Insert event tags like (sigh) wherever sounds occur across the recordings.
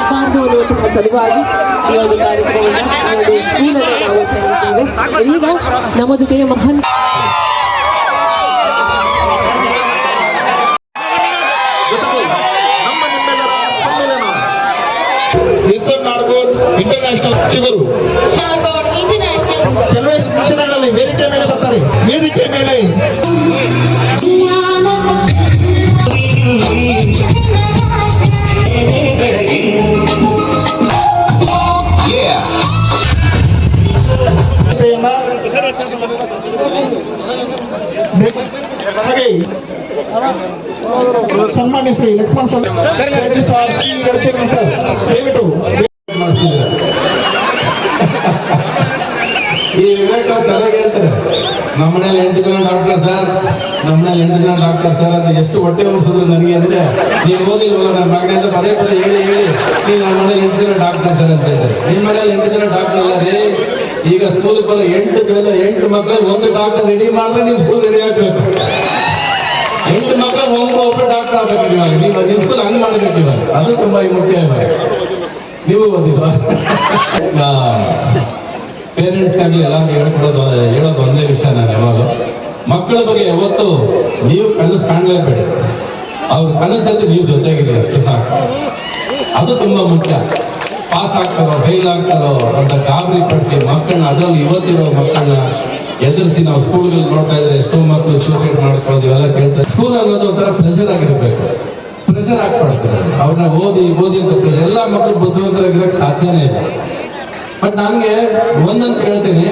ಆಗಬಾರ್ದು ಅನ್ನುವಂತಹ ಸಲುವಾಗಿ ಈ ಒಂದು ಕಾರ್ಯಕ್ರಮವನ್ನು ಈ ಒಂದು ಸ್ಕೂಲನ್ನು ನಾವು ಮಾಡಿದ್ದೇವೆ ಈಗ ನಮ್ಮ ಜೊತೆಗೆ ಮಹಾನ್ ಇಂಟರ್ನ್ಯಾಷನಲ್ ಚಿಗುರು ಕೆಲವೇ ಕ್ಷಣಗಳಲ್ಲಿ ವೇದಿಕೆ ಮೇಲೆ ಬರ್ತಾರೆ ವೇದಿಕೆ ಮೇಲೆ ಕಥೆಯನ್ನ ಹಾಗೆ ಸನ್ಮಾನ್ಯ Shri Lakshmana Swami registrar T. Gadacheri sir ದಯವಿಟ್ಟು ಈ ವಿವೇಕ ಚೆನ್ನಾಗಿ ಹೇಳ್ತಾರೆ ನಮ್ಮನೇಲಿ ಎಂಟು ಜನ ಡಾಕ್ಟರ್ ಸರ್ ನಮ್ಮನೇಲಿ ಎಂಟು ಜನ ಡಾಕ್ಟರ್ ಸರ್ ಅಂತ ಎಷ್ಟು ಹೊಟ್ಟೆ ಉಳಿಸಿದ್ರು ನನಗೆ ಅಂದ್ರೆ, ನೀವು ಓದಿಲ್ವಲ್ಲ ನನ್ನ ಮಗನೇ ಅಂತ ಪದೇ ಪದೇ ಹೇಳಿ ಹೇಳಿ, ನೀವು ನಮ್ಮ ಮನೇಲಿ ಎಂಟು ಜನ ಡಾಕ್ಟರ್ ಸರ್ ಅಂತ ಹೇಳಿದ್ರೆ ನಿಮ್ಮ ಮನೇಲಿ ಎಂಟು ಜನ ಡಾಕ್ಟರ್ ಅಲ್ಲ ರೀ? ಈಗ ಸ್ಕೂಲ್ ಬರೋ ಎಂಟು ಜನ, ಎಂಟು ಮಕ್ಕಳು ಒಂದು ಡಾಕ್ಟರ್ ರೆಡಿ ಮಾಡಿದ್ರೆ ನೀವು ಸ್ಕೂಲ್ ರೆಡಿ ಆಗ್ಬೇಕು. ಎಂಟು ಮಕ್ಕಳು ಒಂದು ಒಬ್ಬ ಡಾಕ್ಟರ್ ಆಗ್ಬೇಕು ಇವಾಗ. ನೀವು ನಿಮ್ಮ ಸ್ಕೂಲ್ ಹಂಗೆ ಮಾಡಬೇಕು ಇವಾಗ. ಅದು ತುಂಬಾ ಮುಖ್ಯ ಇವಾಗ ನೀವು ಓದಿಲ್ವಾ? (laughs) ಪೇರೆಂಟ್ಸ್ ಆಗಲಿ ಎಲ್ಲರಿಗೂ ಹೇಳ್ಕೊಡೋದು ಹೇಳೋದು ಒಂದೇ ವಿಷಯ ನಾನು ಯಾವಾಗ ಮಕ್ಕಳ ಬಗ್ಗೆ ಯಾವತ್ತು ನೀವು ಕನಸು ಕಾಣಲೇಬೇಡಿ. ಅವ್ರ ಕನಸಲ್ಲಿ ನೀವು ಜೊತೆಗಿದೆ ಅಷ್ಟು ಸಾಕು. ಅದು ತುಂಬಾ ಮುಖ್ಯ. ಪಾಸ್ ಆಗ್ತಾರೋ ಫೇಲ್ ಆಗ್ತಾರೋ ಅಂತ ಗಾಬರಿ ಪಡಿಸಿ ಮಕ್ಕಳನ್ನ, ಅದರಲ್ಲಿ ಇವತ್ತಿರೋ ಮಕ್ಕಳನ್ನ ಎದುರಿಸಿ ನಾವು ಸ್ಕೂಲ್ಗಳು ನೋಡ್ತಾ ಇದ್ರೆ ಎಷ್ಟೋ ಮಕ್ಕಳು ಸೂಸೈಡ್ ಮಾಡ್ಕೊಳ್ಳೋದು ಇವೆಲ್ಲ ಕೇಳ್ತಾರೆ. ಸ್ಕೂಲ್ ಅನ್ನೋದು ಒಂಥರ ಪ್ರೆಷರ್ ಆಗಿರ್ಬೇಕು. ಪ್ರೆಷರ್ ಹಾಕ್ಬಿಡ್ತಾರೆ ಅವ್ರನ್ನ ಓದಿ ಓದಿ ಅಂತ ಎಲ್ಲ ಎಲ್ಲಾ ಮಕ್ಕಳು ಬುದ್ಧಿವಂತರಾಗಿರೋಕ್ಕೆ ಸಾಧ್ಯನೇ ಇಲ್ಲ. ಬಟ್ ನನಗೆ ಒಂದಂತ ಕೇಳ್ತೀನಿ.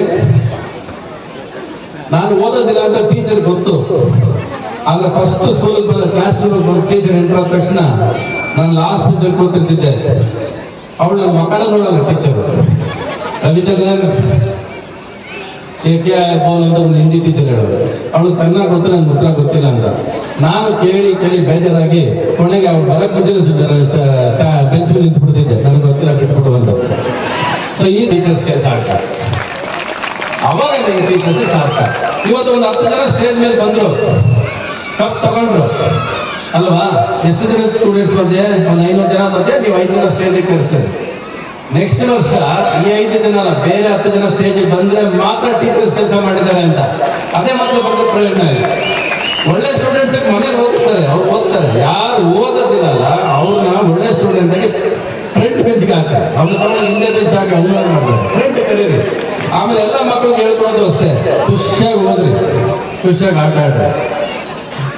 ನಾನು ಓದೋದಿಲ್ಲ ಅಂತ ಟೀಚರ್ ಗೊತ್ತು. ಆಗ ಫಸ್ಟ್ ಸ್ಕೂಲ್ ಬಂದ ಕ್ಲಾಸ್ ರೂಮ್ ಬಂದು ಟೀಚರ್ ಎಂಟರ್ ಆದ ತಕ್ಷಣ ನಾನು ಲಾಸ್ಟ್ ಟೀಚರ್ ಕೂತಿರ್ತಿದ್ದೆ. ಅವಳು ನನ್ನ ಮಕ್ಕಳ ನೋಡಲ್ಲ ಟೀಚರ್ ರವಿಚಂದ್ರನ್, ಕೆ ಬೋಲ್ ಅಂತ ಒಂದು ಹಿಂದಿ ಟೀಚರ್ ಹೇಳೋದು ಅವಳು ಚೆನ್ನಾಗಿ ಗೊತ್ತು ನನ್ನ ಉತ್ತರ ಗೊತ್ತಿಲ್ಲ ಅಂತ. ನಾನು ಕೇಳಿ ಕೇಳಿ ಬೇಜಾರಾಗಿ ಕೊನೆಗೆ ಅವ್ಳು ಬರಕ್ಕೆ ಮುಂಚೆ ಬೆಂಚ್ ಮೇಲೆ ನಿಂತ್ಬಿಡ್ತಿದ್ದೆ ನನಗೆ ಗೊತ್ತಿಲ್ಲ ಬಿಟ್ಬಿಟ್ಟು ಅಂತ ಸೊ ಈ ಟೀಚರ್ಸ್ ಕೆಲಸ ಆಗ್ತಾರೆ ಅವಾಗ ನನಗೆ ಟೀಚರ್ಸ್ ಸಾಕ. ಇವತ್ತು ಒಂದು ಹತ್ತು ಜನ ಸ್ಟೇಜ್ ಮೇಲೆ ಬಂದ್ರು. ಕಪ್ ತಗೊಂಡ್ರು. ಅಲ್ವಾ? ಎಷ್ಟು ಜನ ಸ್ಟೂಡೆಂಟ್ಸ್ ಮಧ್ಯೆ? ಒಂದು ಐನೂರು ಜನ ಮಧ್ಯೆ, ನೀವು ಜನ ಸ್ಟೇಜಿಗೆ ಕೇಳಿಸ್ತೀರಿ ನೆಕ್ಸ್ಟ್ ವರ್ಷ, ಈ ಐದು ಜನ ಬೇರೆ ಹತ್ತು ಜನ ಸ್ಟೇಜ್ ಬಂದ್ರೆ ಮಾತ್ರ ಟೀಚರ್ಸ್ ಕೆಲಸ ಮಾಡಿದ್ದಾರೆ ಅಂತ. ಅದೇ ಮಕ್ಕಳು ಬಂದು ಪ್ರಯೋಜನ ಇಲ್ಲ. ತಗೊಂಡು ಹಿಂದೆ ಹಾಕಿ ಅನುವಾದ ಮಾಡ್ತಾರೆ ಫ್ರಂಟ್ ಆಮೇಲೆ ಎಲ್ಲ ಮಕ್ಕಳಿಗೆ ಹೇಳ್ಕೊಡೋದು ಅಷ್ಟೇ. ಖುಷಿಯಾಗಿ ಓದ್ರಿ. ಖುಷಿಯಾಗಿ ಆಟ ಆಡ್ರಿ.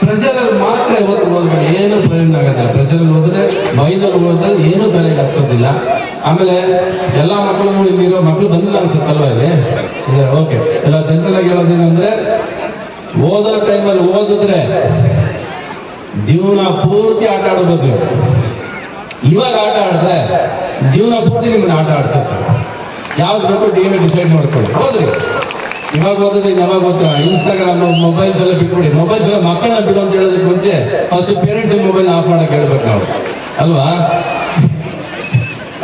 ಪ್ರೆಷರ್ ಮಾತ್ರ ಇವತ್ತು ಓದ್ಬೇಡಿ. ಏನು ಪ್ರಯೋಜನ ಆಗುತ್ತೆ ಪ್ರೆಷರ್ ಓದಿದ್ರೆ ಮೈದಲ್ಲಿ ಓದಿದ್ರೆ ಏನು ಬೆಲೆ ಆಗ್ತದಿಲ್ಲ ಆಮೇಲೆ ಎಲ್ಲ ಮಕ್ಕಳು ಇಲ್ಲಿರೋ ಮಕ್ಕಳು ಬಂದಿಲ್ಲ ಅನ್ಸುತ್ತಲ್ವ ಇಲ್ಲಿ? ಓಕೆ ಎಲ್ಲ ಜನರಲ್ ಆಗಿ ಹೇಳೋದೇನಂದ್ರೆ ಓದೋ ಟೈಮಲ್ಲಿ ಓದಿದ್ರೆ ಜೀವನ ಪೂರ್ತಿ ಆಟ ಆಡ್ಬೋದು. ಇವಾಗ ಆಟ ಆಡಿದ್ರೆ ಜೀವನ ಪೂರ್ತಿ ನಿಮ್ಮನ್ನ ಆಟ ಆಡ್ಸುತ್ತೆ. ಯಾವ್ದು ಬೇಕು ನೀವೇ ಡಿಸೈಡ್ ಮಾಡ್ಕೊಳ್ಳಿ. ಹೋದ್ರಿ? ಇವಾಗ ಓದಿದ್ರೆ ಯಾವಾಗ ಓದ್ತೀರ ಇನ್ಸ್ಟಾಗ್ರಾಮ್ ಮೊಬೈಲ್ಸ್ ಎಲ್ಲ ಬಿಟ್ಬಿಡಿ. ಮೊಬೈಲ್ಸ್ ಎಲ್ಲ ಮಕ್ಕಳನ್ನ ಬಿಡು ಅಂತ ಹೇಳೋದಕ್ಕೆ ಮುಂಚೆ ಫಸ್ಟ್ ಪೇರೆಂಟ್ಸ್ ಮೊಬೈಲ್ ಆಫ್ ಮಾಡಕ್ ಹೇಳ್ಬೇಕು ನಾವು. ಅಲ್ವಾ?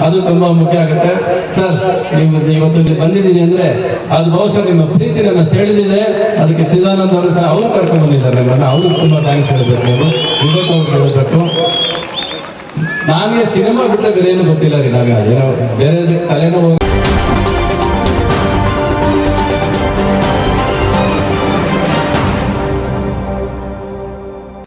ಅದು ತುಂಬಾ ಮುಖ್ಯ ಆಗುತ್ತೆ. ಸರ್ ನೀವು ಇವತ್ತು ಬಂದಿದ್ದೀನಿ ಅಂದ್ರೆ ಅದು ಬಹುಶಃ ನಿಮ್ಮ ಪ್ರೀತಿ ನನ್ನ ಸೆಳೆದಿದೆ. ಅದಕ್ಕೆ ಚಿದಾನಂದ ಅವರು ಸಹ ಅವ್ರು ಕರ್ಕೊಂಡು ಬಂದಿದ್ದಾರೆ ನನ್ನ ಅವ್ರಿಗೆ ತುಂಬಾ ಥ್ಯಾಂಕ್ಸ್ ಹೇಳಬೇಕು. ನೀವು ಇವತ್ತು ಅವ್ರು ಹೇಳಬೇಕು ನನಗೆ ಸಿನಿಮಾ ಬಿಟ್ಟ ಬೇರೆ ಏನು ಗೊತ್ತಿಲ್ಲ ರೀ ನಾನು ಏನೋ ಬೇರೆ ತಲೆನೋವು.